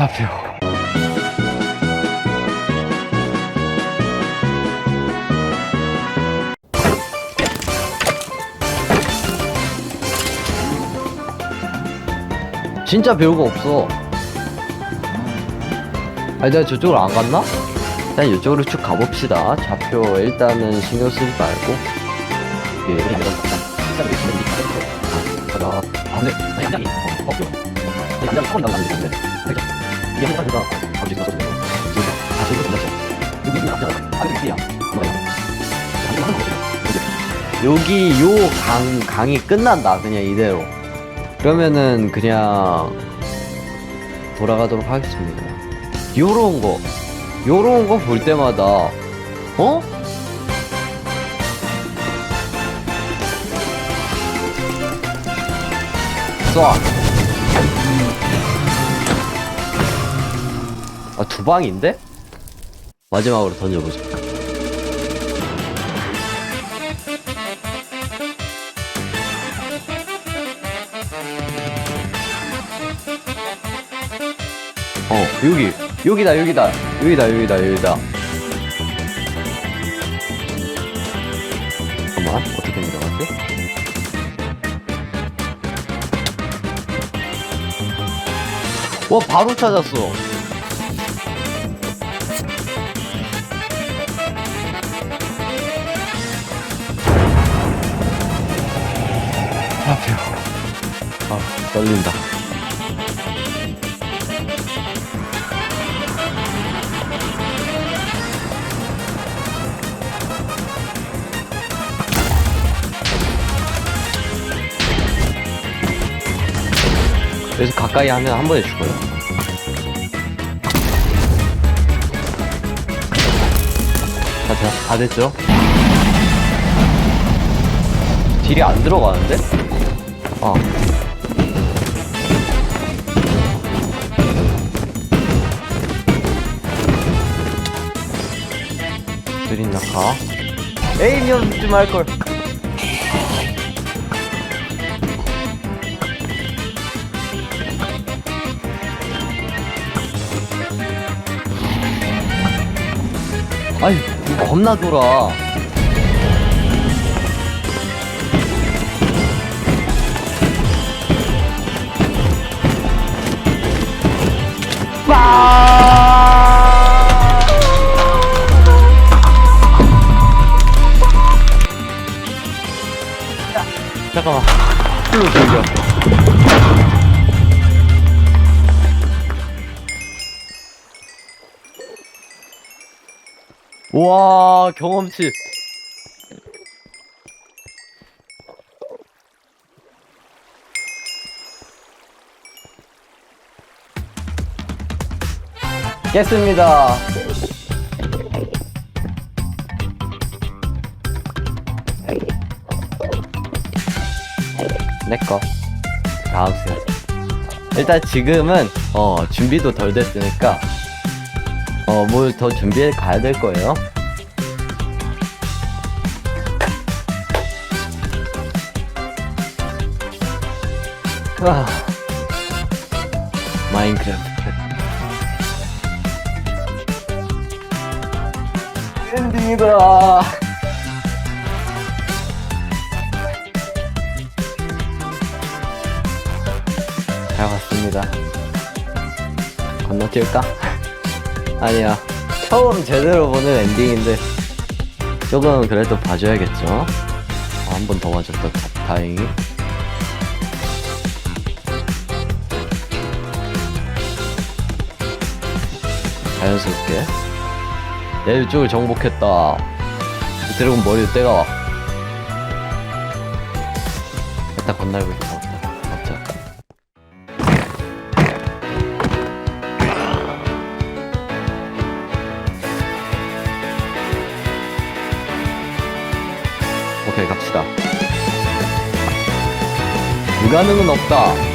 좌표. 진짜 배우가 없어. 아니 내가 저쪽으로 안 갔나? 일단 이쪽으로 쭉 가봅시다. 좌표 일단은 신경 쓰지 말고. 예, 거. 아, 아, 아니, 양장이 어, 없죠. 아니, 양장이 처음 나오는 건데. 이게 다음 주에 있어서 그래요. 지금 다 지금 끝났어. 여기 있는 앞자가 아니 이야. 뭐야? 여기 요 강 강이 끝난다. 그냥 이대로. 그러면은 그냥 돌아가도록 하겠습니다. 요런 거, 요런 거 볼 때마다 어? 쏴. 아, 두 방인데? 마지막으로 던져보자. 어, 여기. 여기다, 여기다. 여기다, 여기다, 여기다. 잠깐만, 어떻게 내려갔지? 와, 바로 찾았어. 좌표. 아, 떨린다. 그래서 가까이 하면 한 번에 죽어요. 다, 다, 다 됐죠? 딜이 안 들어가는데? 아. 드린 낙하. 에이, 년좀 할걸. 아이, 이거 겁나 돌아. 잠깐만. 풀로 돌려. 와, 경험치. 깼습니다. 내꺼. 다음 스 일단 지금은, 어, 준비도 덜 됐으니까, 어, 뭘 더 준비해 가야 될 거예요. 아, 마인크래프트. 엔딩이다. 잘 봤습니다. 건너뛸까? 아니야. 처음 제대로 보는 엔딩인데 조금 그래도 봐줘야겠죠. 어, 한번 더 맞았다. 다- 다행히. 자연스럽게. 내 이쪽을 정복했다. 드래곤 머리를 떼가. 일단 건날고 있다. 오케이 갑시다. 불가능은 없다.